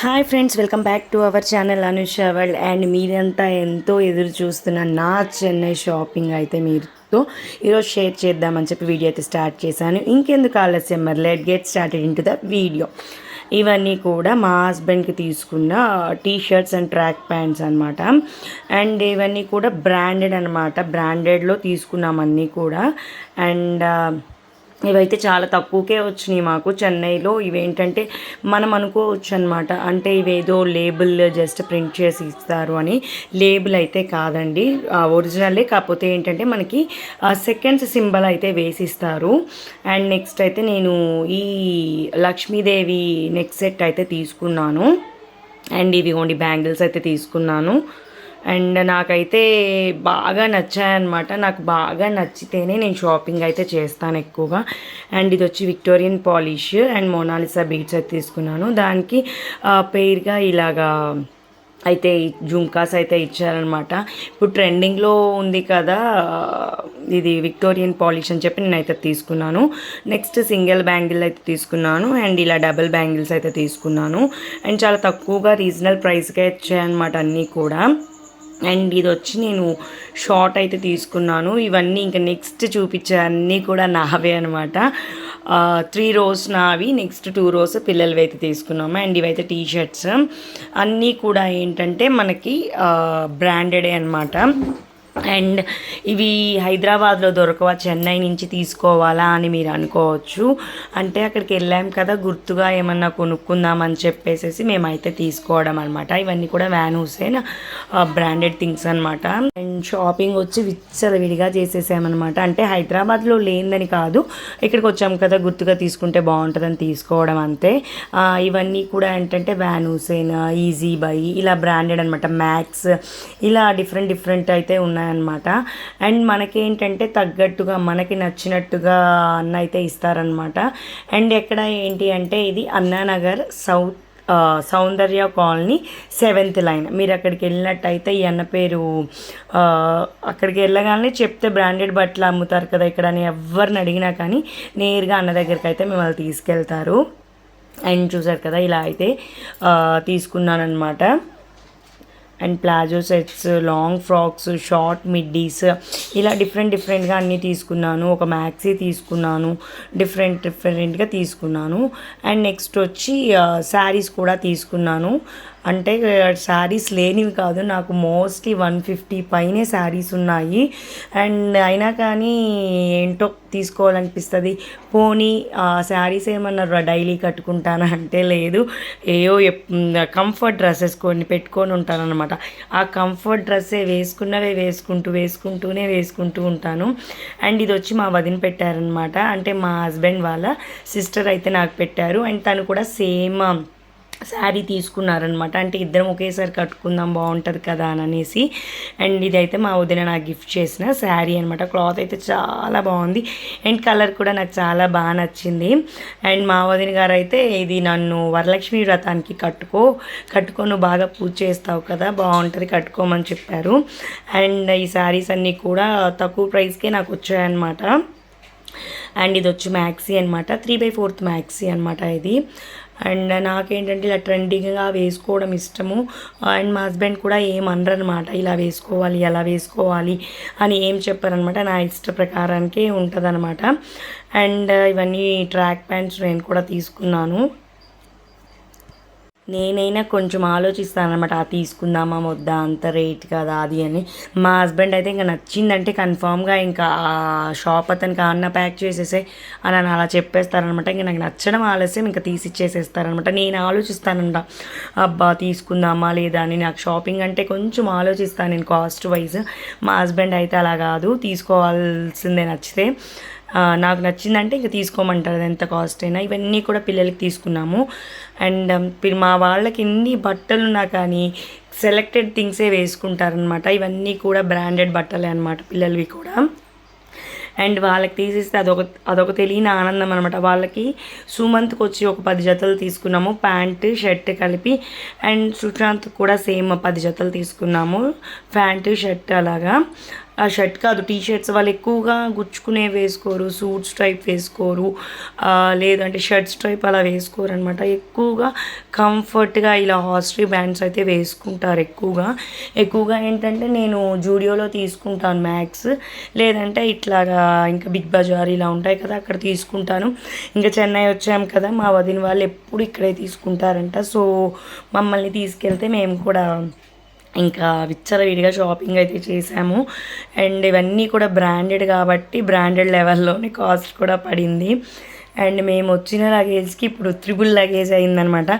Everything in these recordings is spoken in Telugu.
Hi friends welcome back to our channel Anusha world and మీరంతా ఎంతో ఎదురు చూస్తున్న నా చెన్నై షాపింగ్ అయితే మీరుతో ఈరోజు షేర్ చేద్దామని చెప్పి వీడియో అయితే స్టార్ట్ చేశాను. ఇంకెందుకు ఆలస్యం? మరి let get started in to the video ఇవన్నీ కూడా మా హస్బెండ్కి తీసుకున్న T shirts and track pants అనమాట అండ్ ఇవన్నీ కూడా బ్రాండెడ్ అనమాట బ్రాండెడ్లో తీసుకున్నాం అన్నీ కూడా. అండ్ ఇవైతే చాలా తక్కువకే వచ్చినాయి మాకు. చెన్నైలో ఇవేంటంటే మనం అనుకోవచ్చు అనమాట అంటే ఇవేదో లేబుల్ జస్ట్ ప్రింట్ చేసి ఇస్తారు అని. లేబుల్ అయితే కాదండి. ఒరిజినల్లే కాకపోతే ఏంటంటే మనకి సెకండ్స్ సింబల్ అయితే వేసిస్తారు. అండ్ నెక్స్ట్ అయితే నేను ఈ లక్ష్మీదేవి నెక్ సెట్ అయితే తీసుకున్నాను. అండ్ ఇవిగోండి బ్యాంగిల్స్ అయితే తీసుకున్నాను. అండ్ నాకైతే బాగా నచ్చాయన్నమాట. నాకు బాగా నచ్చితేనే నేను షాపింగ్ అయితే చేస్తాను ఎక్కువగా. అండ్ ఇది వచ్చి Victorian polish and Mona Lisa beads అయితే తీసుకున్నాను. దానికి పేరుగా ఇలాగా అయితే జుంకాస్ అయితే ఇచ్చారనమాట ఇప్పుడు ట్రెండింగ్లో ఉంది కదా ఇది విక్టోరియన్ పాలిష్ అని చెప్పి నేనైతే తీసుకున్నాను. నెక్స్ట్ సింగిల్ బ్యాంగిల్ అయితే తీసుకున్నాను. అండ్ ఇలా డబుల్ బ్యాంగిల్స్ అయితే తీసుకున్నాను. అండ్ చాలా తక్కువగా రీజనల్ ప్రైస్గా ఇచ్చాయన్నమాట అన్నీ కూడా. అండ్ ఇది వచ్చి నేను షార్ట్ అయితే తీసుకున్నాను. ఇవన్నీ ఇంకా నెక్స్ట్ చూపించే అన్నీ కూడా నావే అనమాట త్రీ రోస్ నావి నెక్స్ట్ టూ రోస్ పిల్లలవి అయితే తీసుకున్నాము. అండ్ ఇవైతే టీ షర్ట్స్ అన్నీ కూడా ఏంటంటే మనకి బ్రాండెడే అనమాట అండ్ ఇవి హైదరాబాద్లో దొరకవా చెన్నై నుంచి తీసుకోవాలా అని మీరు అనుకోవచ్చు. అంటే అక్కడికి వెళ్ళాం కదా గుర్తుగా ఏమన్నా కొనుక్కుందామని చెప్పేసి మేమైతే తీసుకోవడం అనమాట ఇవన్నీ కూడా వ్యాన్ హుసేన్ బ్రాండెడ్ థింగ్స్ అనమాట అండ్ షాపింగ్ వచ్చి విచ్చలవిడిగా చేసేసామన్నమాట. అంటే హైదరాబాద్లో లేనిదని కాదు ఇక్కడికి వచ్చాం కదా గుర్తుగా తీసుకుంటే బాగుంటుందని తీసుకోవడం అంతే. ఇవన్నీ కూడా ఏంటంటే వ్యాన్ హుసేన్ ఈజీ బై ఇలా బ్రాండెడ్ అనమాట మ్యాక్స్ ఇలా డిఫరెంట్ డిఫరెంట్ అయితే ఉన్నాయి. అనమాట అండ్ మనకేంటంటే తగ్గట్టుగా మనకి నచ్చినట్టుగా అన్న అయితే ఇస్తారనమాట అండ్ ఎక్కడ ఏంటి అంటే ఇది Anna Nagar south Soundarya colony seventh line. మీరు అక్కడికి వెళ్ళినట్టయితే ఈ అన్న పేరు అక్కడికి వెళ్ళగానే చెప్తే బ్రాండెడ్ బట్టలు అమ్ముతారు కదా ఇక్కడ అని ఎవరిని అడిగినా కానీ నేరుగా అన్న దగ్గరికి అయితే మిమ్మల్ని తీసుకెళ్తారు. అండ్ చూసారు కదా ఇలా అయితే తీసుకున్నాను అనమాట and palazzo sets long frocks short middies ఇలా డిఫరెంట్ డిఫరెంట్గా అన్నీ తీసుకున్నాను. ఒక మ్యాక్సీ తీసుకున్నాను. డిఫరెంట్ డిఫరెంట్గా తీసుకున్నాను. అండ్ నెక్స్ట్ వచ్చి శారీస్ కూడా తీసుకున్నాను. అంటే శారీస్ లేనివి కాదు. నాకు మోస్ట్లీ వన్ ఫిఫ్టీ పైనే శారీస్ ఉన్నాయి. అండ్ అయినా కానీ ఏంటో తీసుకోవాలనిపిస్తుంది. పోనీ శారీస్ ఏమన్నా డైలీ కట్టుకుంటానా అంటే లేదు. ఏయో కంఫర్ట్ డ్రెస్సెస్ కొన్ని పెట్టుకొని ఉంటానన్నమాట. ఆ కంఫర్ట్ డ్రెస్సే వేసుకున్నవే వేసుకుంటూ వేసుకుంటూనే వేసుకుంటూ ఉంటాను. అండ్ ఇది వచ్చి మా వదిన పెట్టారనమాట అంటే మా హస్బెండ్ వాళ్ళ సిస్టర్ అయితే నాకు పెట్టారు. అండ్ తను కూడా సేమ్ శారీ తీసుకున్నారనమాట అంటే ఇద్దరం ఒకేసారి కట్టుకుందాం బాగుంటుంది కదా అని అనేసి. అండ్ ఇదైతే మా వదిన నాకు గిఫ్ట్ చేసిన శారీ అనమాట క్లాత్ అయితే చాలా బాగుంది. అండ్ కలర్ కూడా నాకు చాలా బాగా నచ్చింది. అండ్ మా వదిన గారు అయితే ఇది నన్ను వరలక్ష్మి వ్రతానికి కట్టుకో కట్టుకొని బాగా పూజ చేస్తావు కదా బాగుంటుంది కట్టుకోమని చెప్పారు. అండ్ ఈ శారీస్ అన్నీ కూడా తక్కువ ప్రైస్కే నాకు వచ్చాయన్నమాట. అండ్ ఇది వచ్చి మ్యాక్సీ అనమాట త్రీ బై ఫోర్త్ మ్యాక్సీ అనమాట ఇది. అండ్ నాకేంటంటే ఇలా ట్రెండింగ్గా వేసుకోవడం ఇష్టము. అండ్ మా హస్బెండ్ కూడా ఏమనరు అనమాట ఇలా వేసుకోవాలి ఎలా వేసుకోవాలి అని ఏం చెప్పారనమాట. నా ఇష్ట ప్రకారానికే ఉంటుందన్నమాట అండ్ ఇవన్నీ ట్రాక్ ప్యాంట్స్ నేను కూడా తీసుకున్నాను. నేనైనా కొంచెం ఆలోచిస్తాను అనమాట ఆ తీసుకుందామా వద్దా అంత రేట్ కదా అది అని. మా హస్బెండ్ అయితే ఇంకా నచ్చిందంటే కన్ఫామ్గా ఇంకా ఆ షాప్ అతనికి అన్న ప్యాక్ చేసేసే అని అలా చెప్పేస్తారనమాట ఇంకా నాకు నచ్చడం ఆలస్యం ఇంకా తీసిచ్చేసేస్తారనమాట నేను ఆలోచిస్తానంట అబ్బా తీసుకుందామా లేదా అని. నాకు షాపింగ్ అంటే కొంచెం ఆలోచిస్తాను నేను కాస్ట్ వైజ్. మా హస్బెండ్ అయితే అలా కాదు తీసుకోవాల్సిందే నచ్చితే. నాకు నచ్చిందంటే ఇంకా తీసుకోమంటారు ఎంత కాస్ట్ అయినా. ఇవన్నీ కూడా పిల్లలకి తీసుకున్నాము. అండ్ మా వాళ్ళకి ఎన్ని బట్టలు ఉన్నా కానీ సెలెక్టెడ్ థింగ్సే వేసుకుంటారనమాట ఇవన్నీ కూడా బ్రాండెడ్ బట్టలే అనమాట పిల్లలవి కూడా. అండ్ వాళ్ళకి తీసిస్తే అదొక అదొక తెలియని ఆనందం అనమాట వాళ్ళకి సుమంత్కి వచ్చి ఒక పది జతలు తీసుకున్నాము ప్యాంట్ షర్ట్ కలిపి. అండ్ సుశాంత్ కూడా సేమ్ పది జతలు తీసుకున్నాము ప్యాంటు షర్ట్ అలాగా. ఆ షర్ట్ కాదు టీ షర్ట్స్ వాళ్ళు ఎక్కువగా గుచ్చుకునే వేసుకోరు సూట్స్ టైప్ వేసుకోరు లేదంటే షర్ట్స్ టైప్ అలా వేసుకోరు అనమాట ఎక్కువగా కంఫర్ట్గా ఇలా హాస్ట్రీ బ్యాండ్స్ అయితే వేసుకుంటారు ఎక్కువగా. ఎక్కువగా ఏంటంటే నేను జూడియోలో తీసుకుంటాను మ్యాక్స్ లేదంటే ఇట్లాగా ఇంకా బిగ్ బజార్ ఇలా ఉంటాయి కదా అక్కడ తీసుకుంటాను. ఇంకా చెన్నై వచ్చాం కదా మా వదిన వాళ్ళు ఎప్పుడు ఇక్కడే తీసుకుంటారంట. సో మమ్మల్ని తీసుకెళ్తే మేము కూడా ఇంకా విచ్చలవిడిగా షాపింగ్ అయితే చేసాము అండ్ ఇవన్నీ కూడా బ్రాండెడ్ కాబట్టి బ్రాండెడ్ లెవెల్లోనే కాస్ట్ కూడా పడింది. అండ్ మేము వచ్చిన లగేజ్కి ఇప్పుడు త్రిబుల్ లగేజ్ అయిందనమాట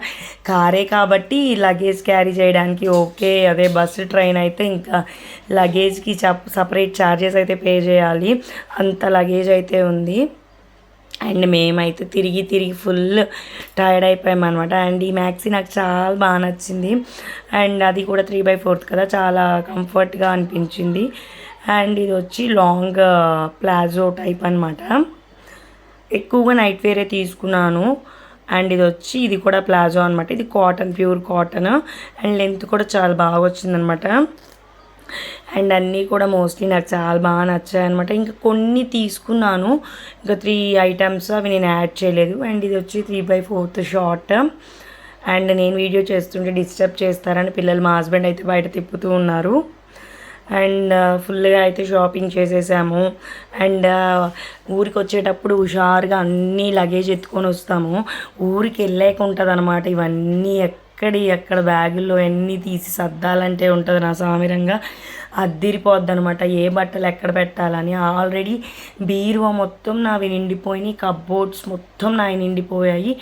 కారే కాబట్టి లగేజ్ క్యారీ చేయడానికి ఓకే అదే బస్సు ట్రైన్ అయితే ఇంకా లగేజ్కి సపరేట్ ఛార్జెస్ అయితే పే చేయాలి. అంత లగేజ్ అయితే ఉంది. అండ్ మేమైతే తిరిగి తిరిగి ఫుల్ టైర్డ్ అయిపోయాం అనమాట అండ్ ఈ మ్యాక్సీ నాకు చాలా బాగా నచ్చింది. అండ్ అది కూడా త్రీ బై ఫోర్త్ కదా చాలా కంఫర్ట్గా అనిపించింది. అండ్ ఇది వచ్చి లాంగ్ ప్లాజో టైప్ అనమాట ఎక్కువగా నైట్ వేరే తీసుకున్నాను. అండ్ ఇది వచ్చి ఇది కూడా ప్లాజో అనమాట ఇది cotton pure cotton and length కూడా చాలా బాగా వచ్చిందనమాట అండ్ అన్నీ కూడా మోస్ట్లీ నాకు చాలా బాగా నచ్చాయి అనమాట ఇంకా కొన్ని తీసుకున్నాను. ఇంకా త్రీ ఐటమ్స్ అవి నేను యాడ్ చేయలేదు. అండ్ ఇది వచ్చి three by fourth short. And నేను వీడియో చేస్తుంటే డిస్టర్బ్ చేస్తారని పిల్లలు మా హస్బెండ్ అయితే బయట తిప్పుతూ ఉన్నారు. అండ్ ఫుల్గా అయితే షాపింగ్ చేసేసాము. అండ్ ఊరికి వచ్చేటప్పుడు హుషారుగా అన్నీ లగేజ్ ఎత్తుకొని వస్తాము. ఊరికి వెళ్ళాక ఉంటుంది అనమాట ఇవన్నీ అక్కడి ఎక్కడ బ్యాగుల్లో అన్నీ తీసి సర్దాలంటే ఉంటుంది నా సామిరంగా అద్దిరిపోద్ది అనమాట ఏ బట్టలు ఎక్కడ పెట్టాలని. ఆల్రెడీ బీరువా మొత్తం నావి నిండిపోయినాయి కబ్బోర్డ్స్ మొత్తం నావి నిండిపోయాయి.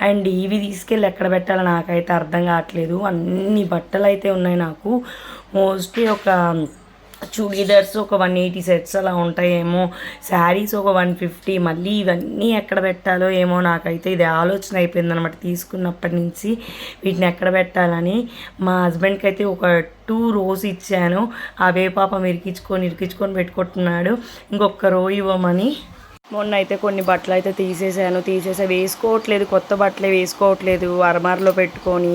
అండ్ ఇవి తీసుకెళ్ళి ఎక్కడ పెట్టాలో నాకైతే అర్థం కావట్లేదు. అన్ని బట్టలు అయితే ఉన్నాయి నాకు. మోస్ట్లీ ఒక చూడీదర్స్ ఒక వన్ ఎయిటీ సెట్స్ అలా ఉంటాయేమో శారీస్ ఒక వన్ ఫిఫ్టీ మళ్ళీ ఇవన్నీ ఎక్కడ పెట్టాలో ఏమో నాకైతే ఇది ఆలోచన అయిపోయిందనమాట తీసుకున్నప్పటి నుంచి. వీటిని ఎక్కడ పెట్టాలని మా హస్బెండ్కి అయితే ఒక టూ రోస్ ఇచ్చాను. అవే పాపం ఇరికించుకొని ఇరికించుకొని పెట్టుకుంటున్నాడు. ఇంకొక రో ఇవ్వమని మొన్న అయితే కొన్ని బట్టలు అయితే తీసేసాను తీసేసా. వేసుకోవట్లేదు కొత్త బట్టలే వేసుకోవట్లేదు అరమార్లో పెట్టుకొని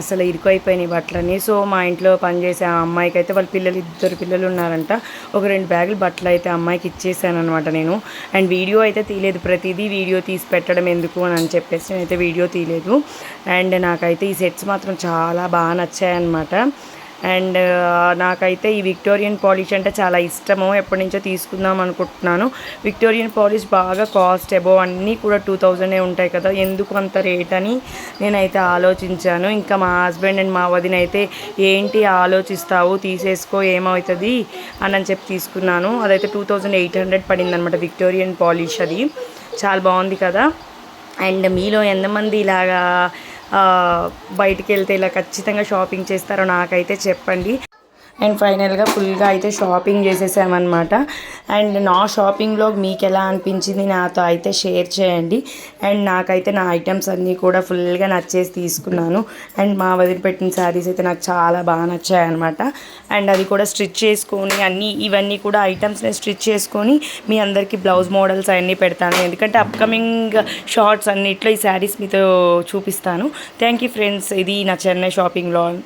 అసలు ఇరుకైపోయినాయి బట్టలని సో మా ఇంట్లో పనిచేసే ఆ అమ్మాయికి అయితే వాళ్ళ పిల్లలు ఇద్దరు పిల్లలు ఉన్నారంట. ఒక రెండు బ్యాగులు బట్టలు అయితే అమ్మాయికి ఇచ్చేసాను అనమాట నేను. అండ్ వీడియో అయితే తీయలేదు ప్రతిదీ వీడియో తీసి పెట్టడం ఎందుకు అని అని చెప్పేసి నేనైతే వీడియో తీయలేదు. అండ్ నాకైతే ఈ సెట్స్ మాత్రం చాలా బాగా నచ్చాయన్నమాట. అండ్ నాకైతే ఈ విక్టోరియన్ పాలిష్ అంటే చాలా ఇష్టము. ఎప్పటి నుంచో తీసుకుందాం అనుకుంటున్నాను. విక్టోరియన్ పాలిష్ బాగా కాస్ట్ అబోవ్ అన్నీ కూడా టూ థౌజండే ఉంటాయి కదా. ఎందుకు అంత రేట్ అని నేనైతే ఆలోచించాను. ఇంకా మా హస్బెండ్ అండ్ మా వదిన అయితే ఏంటి ఆలోచిస్తావు? తీసేసుకో ఏమవుతుంది? అని అని చెప్పి తీసుకున్నాను. అదైతే టూ థౌజండ్ ఎయిట్ హండ్రెడ్ పడింది అనమాట విక్టోరియన్ పాలిష్ అది. చాలా బాగుంది కదా. అండ్ మీలో ఎంతమంది ఇలాగా బయటికి వెళ్తే ఇలా ఖచ్చితంగా షాపింగ్ చేస్తారో నాకైతే చెప్పండి. అండ్ ఫైనల్గా ఫుల్గా అయితే షాపింగ్ చేసేసామన్నమాట. అండ్ నా షాపింగ్లో మీకు ఎలా అనిపించింది నాతో అయితే షేర్ చేయండి. అండ్ నాకైతే నా ఐటమ్స్ అన్నీ కూడా ఫుల్గా నచ్చేసి తీసుకున్నాను. అండ్ మా వదిలిపెట్టిన శారీస్ అయితే నాకు చాలా బాగా నచ్చాయి అనమాట అండ్ అది కూడా స్టిచ్ చేసుకొని అన్నీ ఇవన్నీ కూడా ఐటమ్స్ని స్టిచ్ చేసుకొని మీ అందరికీ బ్లౌజ్ మోడల్స్ అవన్నీ పెడతాను. ఎందుకంటే అప్కమింగ్ షార్ట్స్ అన్నిట్లో ఈ శారీస్ మీతో చూపిస్తాను. థ్యాంక్ యూ ఫ్రెండ్స్ ఇది నా చెన్నై షాపింగ్ బ్లాగ్